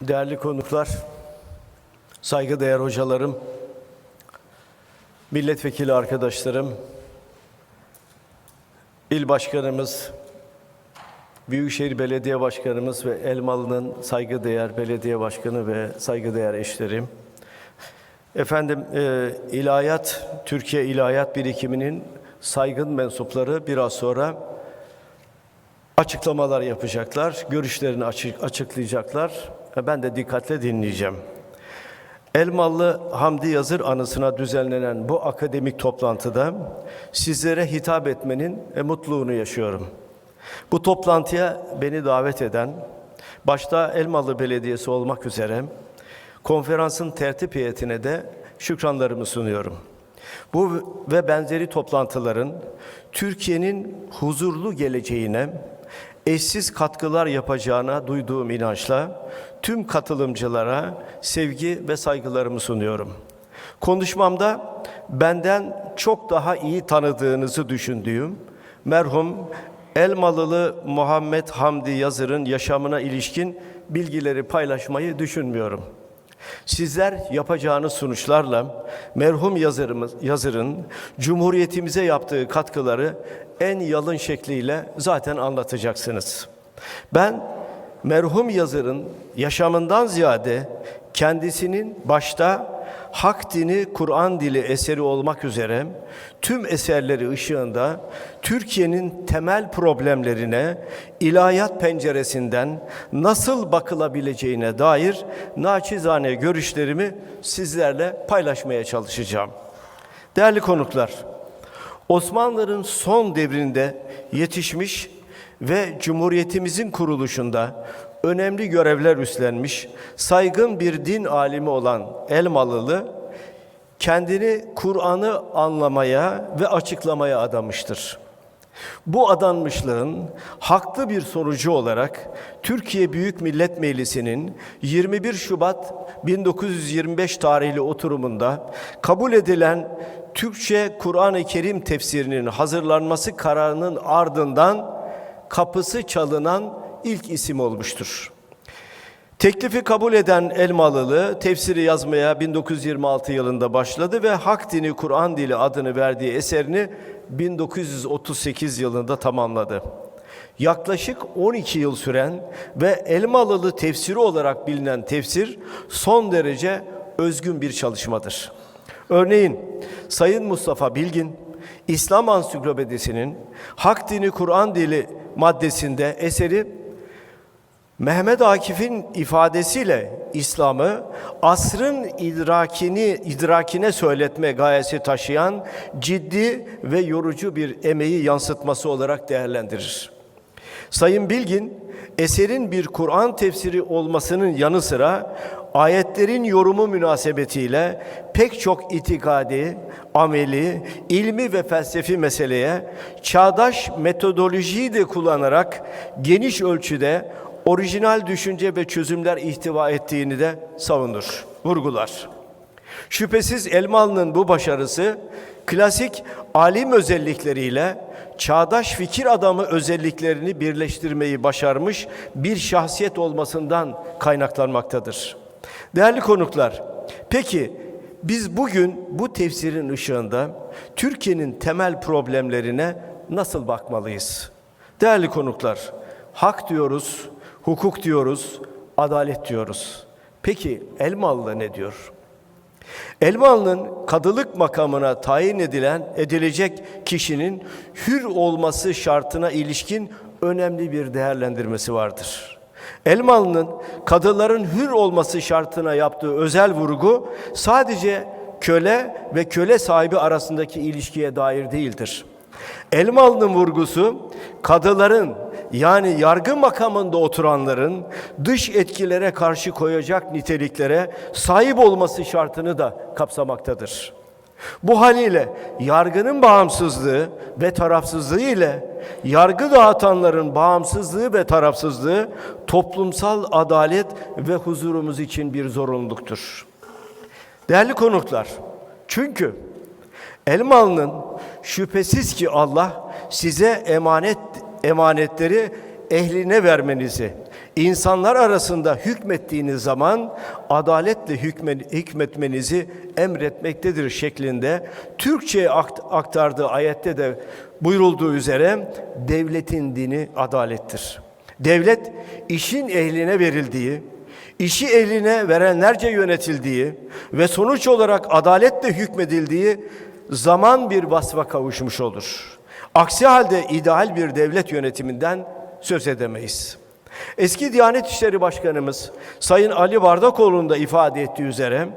Değerli konuklar, saygıdeğer hocalarım, milletvekili arkadaşlarım, il başkanımız, Büyükşehir Belediye Başkanımız ve Elmalı'nın saygıdeğer belediye başkanı ve saygıdeğer eşlerim. Efendim, e, ilahiyat, Türkiye İlahiyat Birikimi'nin saygın mensupları biraz sonra açıklamalar yapacaklar, görüşlerini açık, açıklayacaklar. Ben de dikkatle dinleyeceğim. Elmalı Hamdi Yazır anısına düzenlenen bu akademik toplantıda sizlere hitap etmenin e, mutluluğunu yaşıyorum. Bu toplantıya beni davet eden, başta Elmalı Belediyesi olmak üzere konferansın tertip heyetine de şükranlarımı sunuyorum. Bu ve benzeri toplantıların Türkiye'nin huzurlu geleceğine eşsiz katkılar yapacağına duyduğum inançla tüm katılımcılara sevgi ve saygılarımı sunuyorum. Konuşmamda benden çok daha iyi tanıdığınızı düşündüğüm merhum Elmalılı Muhammed Hamdi Yazır'ın yaşamına ilişkin bilgileri paylaşmayı düşünmüyorum. Sizler yapacağınız sonuçlarla merhum yazarımız, yazırın Cumhuriyetimize yaptığı katkıları en yalın şekliyle zaten anlatacaksınız. Ben merhum yazarın yaşamından ziyade kendisinin başta Hak Dini Kur'an Dili eseri olmak üzere tüm eserleri ışığında Türkiye'nin temel problemlerine ilahiyat penceresinden nasıl bakılabileceğine dair naçizane görüşlerimi sizlerle paylaşmaya çalışacağım. Değerli konuklar, Osmanlıların son devrinde yetişmiş ve Cumhuriyetimizin kuruluşunda önemli görevler üstlenmiş saygın bir din alimi olan Elmalılı kendini Kur'an'ı anlamaya ve açıklamaya adamıştır. Bu adanmışlığın haklı bir sonucu olarak Türkiye Büyük Millet Meclisi'nin 21 Şubat 1925 tarihli oturumunda kabul edilen Türkçe Kur'an-ı Kerim tefsirinin hazırlanması kararının ardından kapısı çalınan ilk isim olmuştur. Teklifi kabul eden Elmalılı tefsiri yazmaya 1926 yılında başladı ve Hak Dini Kur'an Dili adını verdiği eserini 1938 yılında tamamladı. Yaklaşık 12 yıl süren ve Elmalılı tefsiri olarak bilinen tefsir son derece özgün bir çalışmadır. Örneğin Sayın Mustafa Bilgin, İslam Ansiklopedisi'nin Hak Dini Kur'an Dili maddesinde eseri Mehmet Akif'in ifadesiyle İslam'ı asrın idrakini idrakine söyletme gayesi taşıyan ciddi ve yorucu bir emeği yansıtması olarak değerlendirir. Sayın Bilgin, eserin bir Kur'an tefsiri olmasının yanı sıra ayetlerin yorumu münasebetiyle pek çok itikadi, ameli, ilmi ve felsefi meseleye çağdaş metodolojiyi de kullanarak geniş ölçüde orijinal düşünce ve çözümler ihtiva ettiğini de savunur, vurgular. Şüphesiz Elmalı'nın bu başarısı klasik alim özellikleriyle çağdaş fikir adamı özelliklerini birleştirmeyi başarmış bir şahsiyet olmasından kaynaklanmaktadır. Değerli konuklar, peki biz bugün bu tefsirin ışığında Türkiye'nin temel problemlerine nasıl bakmalıyız? Değerli konuklar, hak diyoruz, hukuk diyoruz, adalet diyoruz. Peki Elmalı ne diyor? Elmalı'nın kadılık makamına tayin edilen edilecek kişinin hür olması şartına ilişkin önemli bir değerlendirmesi vardır. Elmalı'nın kadıların hür olması şartına yaptığı özel vurgu sadece köle ve köle sahibi arasındaki ilişkiye dair değildir. Elmalı'nın vurgusu kadıların yani yargı makamında oturanların dış etkilere karşı koyacak niteliklere sahip olması şartını da kapsamaktadır. Bu haliyle yargının bağımsızlığı ve tarafsızlığı ile yargı dağıtanların bağımsızlığı ve tarafsızlığı toplumsal adalet ve huzurumuz için bir zorunluluktur. Değerli konuklar, çünkü Elmalı'nın şüphesiz ki Allah size emanet emanetleri ehline vermenizi, insanlar arasında hükmettiğiniz zaman adaletle hükme, hükmetmenizi emretmektedir şeklinde Türkçe'ye akt- aktardığı ayette de buyurulduğu üzere devletin dini adalettir. Devlet işin ehline verildiği, işi eline verenlerce yönetildiği ve sonuç olarak adaletle hükmedildiği zaman bir vasfa kavuşmuş olur. Aksi halde ideal bir devlet yönetiminden söz edemeyiz. Eski Diyanet İşleri Başkanımız Sayın Ali Bardakoğlu'nun da ifade ettiği üzere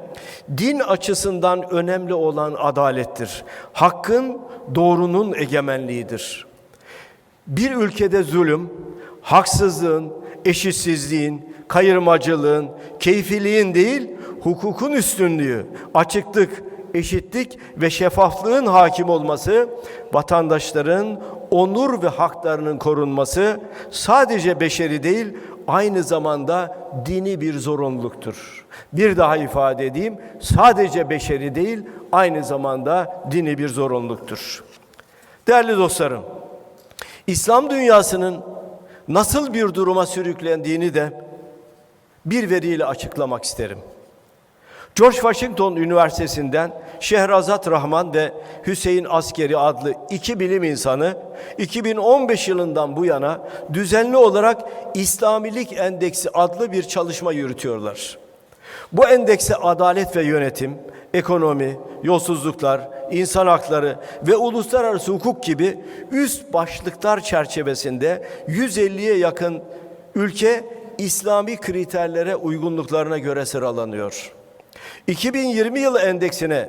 din açısından önemli olan adalettir. Hakkın, doğrunun egemenliğidir. Bir ülkede zulüm, haksızlığın, eşitsizliğin, kayırmacılığın, keyfiliğin değil, hukukun üstünlüğü, açıklık, eşitlik ve şeffaflığın hakim olması, vatandaşların onur ve haklarının korunması sadece beşeri değil, aynı zamanda dini bir zorunluluktur. Bir daha ifade edeyim, sadece beşeri değil, aynı zamanda dini bir zorunluluktur. Değerli dostlarım, İslam dünyasının nasıl bir duruma sürüklendiğini de bir veriyle açıklamak isterim. George Washington Üniversitesi'nden Şehrazat Rahman ve Hüseyin Askeri adlı iki bilim insanı 2015 yılından bu yana düzenli olarak İslamilik Endeksi adlı bir çalışma yürütüyorlar. Bu endekse adalet ve yönetim, ekonomi, yolsuzluklar, insan hakları ve uluslararası hukuk gibi üst başlıklar çerçevesinde 150'ye yakın ülke İslami kriterlere uygunluklarına göre sıralanıyor. 2020 yılı endeksine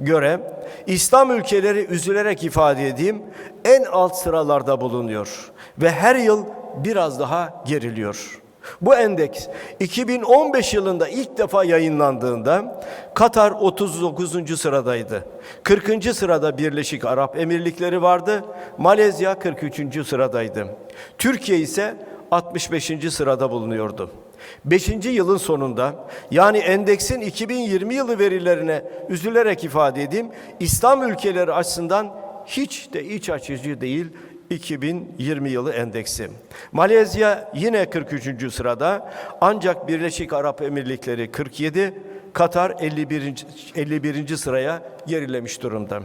göre İslam ülkeleri üzülerek ifade edeyim en alt sıralarda bulunuyor ve her yıl biraz daha geriliyor. Bu endeks 2015 yılında ilk defa yayınlandığında Katar 39. sıradaydı. 40. sırada Birleşik Arap Emirlikleri vardı. Malezya 43. sıradaydı. Türkiye ise 65. sırada bulunuyordu. 5. yılın sonunda yani endeksin 2020 yılı verilerine üzülerek ifade edeyim İslam ülkeleri açısından hiç de iç açıcı değil 2020 yılı endeksi. Malezya yine 43. sırada ancak Birleşik Arap Emirlikleri 47, Katar 51. 51. sıraya gerilemiş durumda.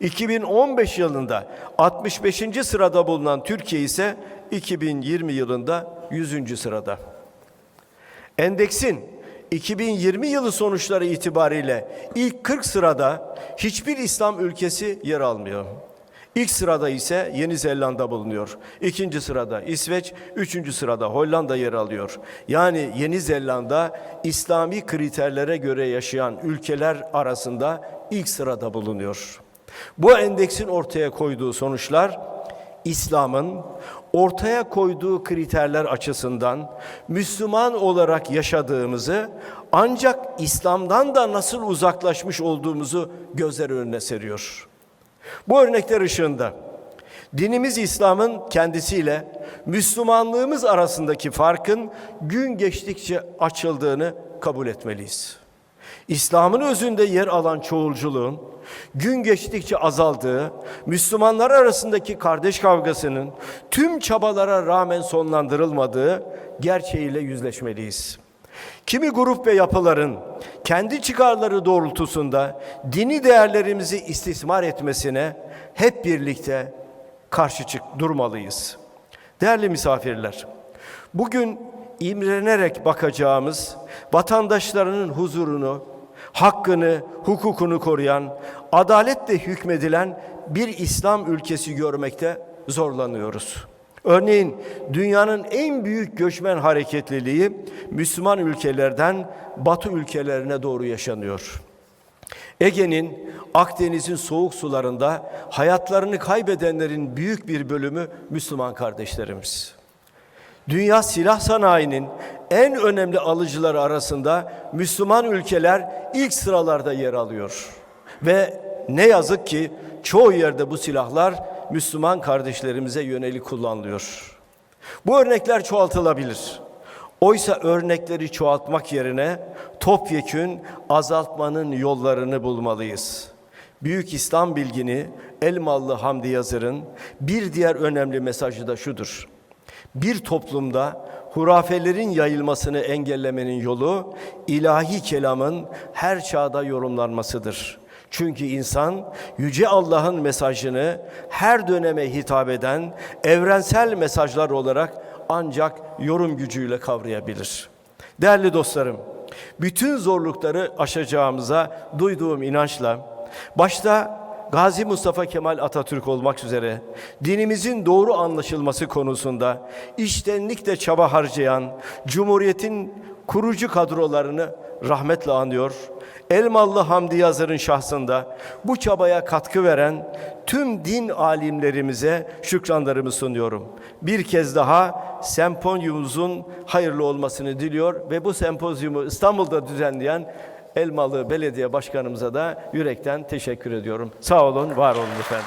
2015 yılında 65. sırada bulunan Türkiye ise 2020 yılında 100. sırada. Endeksin 2020 yılı sonuçları itibariyle ilk 40 sırada hiçbir İslam ülkesi yer almıyor. İlk sırada ise Yeni Zelanda bulunuyor. İkinci sırada İsveç, üçüncü sırada Hollanda yer alıyor. Yani Yeni Zelanda İslami kriterlere göre yaşayan ülkeler arasında ilk sırada bulunuyor. Bu endeksin ortaya koyduğu sonuçlar İslam'ın ortaya koyduğu kriterler açısından Müslüman olarak yaşadığımızı ancak İslam'dan da nasıl uzaklaşmış olduğumuzu gözler önüne seriyor. Bu örnekler ışığında dinimiz İslam'ın kendisiyle Müslümanlığımız arasındaki farkın gün geçtikçe açıldığını kabul etmeliyiz. İslam'ın özünde yer alan çoğulculuğun gün geçtikçe azaldığı, Müslümanlar arasındaki kardeş kavgasının tüm çabalara rağmen sonlandırılmadığı gerçeğiyle yüzleşmeliyiz. Kimi grup ve yapıların kendi çıkarları doğrultusunda dini değerlerimizi istismar etmesine hep birlikte karşı çık durmalıyız. Değerli misafirler, bugün imrenerek bakacağımız vatandaşlarının huzurunu, hakkını, hukukunu koruyan, adaletle hükmedilen bir İslam ülkesi görmekte zorlanıyoruz. Örneğin dünyanın en büyük göçmen hareketliliği Müslüman ülkelerden Batı ülkelerine doğru yaşanıyor. Ege'nin, Akdeniz'in soğuk sularında hayatlarını kaybedenlerin büyük bir bölümü Müslüman kardeşlerimiz. Dünya silah sanayinin en önemli alıcıları arasında Müslüman ülkeler ilk sıralarda yer alıyor. Ve ne yazık ki çoğu yerde bu silahlar Müslüman kardeşlerimize yönelik kullanılıyor. Bu örnekler çoğaltılabilir. Oysa örnekleri çoğaltmak yerine topyekün azaltmanın yollarını bulmalıyız. Büyük İslam bilgini Elmalı Hamdi Yazır'ın bir diğer önemli mesajı da şudur. Bir toplumda hurafelerin yayılmasını engellemenin yolu ilahi kelamın her çağda yorumlanmasıdır. Çünkü insan yüce Allah'ın mesajını her döneme hitap eden evrensel mesajlar olarak ancak yorum gücüyle kavrayabilir. Değerli dostlarım, bütün zorlukları aşacağımıza duyduğum inançla başta Gazi Mustafa Kemal Atatürk olmak üzere dinimizin doğru anlaşılması konusunda iştenlikle çaba harcayan Cumhuriyet'in kurucu kadrolarını rahmetle anıyor. Elmalı Hamdi Yazır'ın şahsında bu çabaya katkı veren tüm din alimlerimize şükranlarımı sunuyorum. Bir kez daha sempozyumumuzun hayırlı olmasını diliyor ve bu sempozyumu İstanbul'da düzenleyen Elmalı Belediye Başkanımıza da yürekten teşekkür ediyorum. Sağ olun, var olun efendim.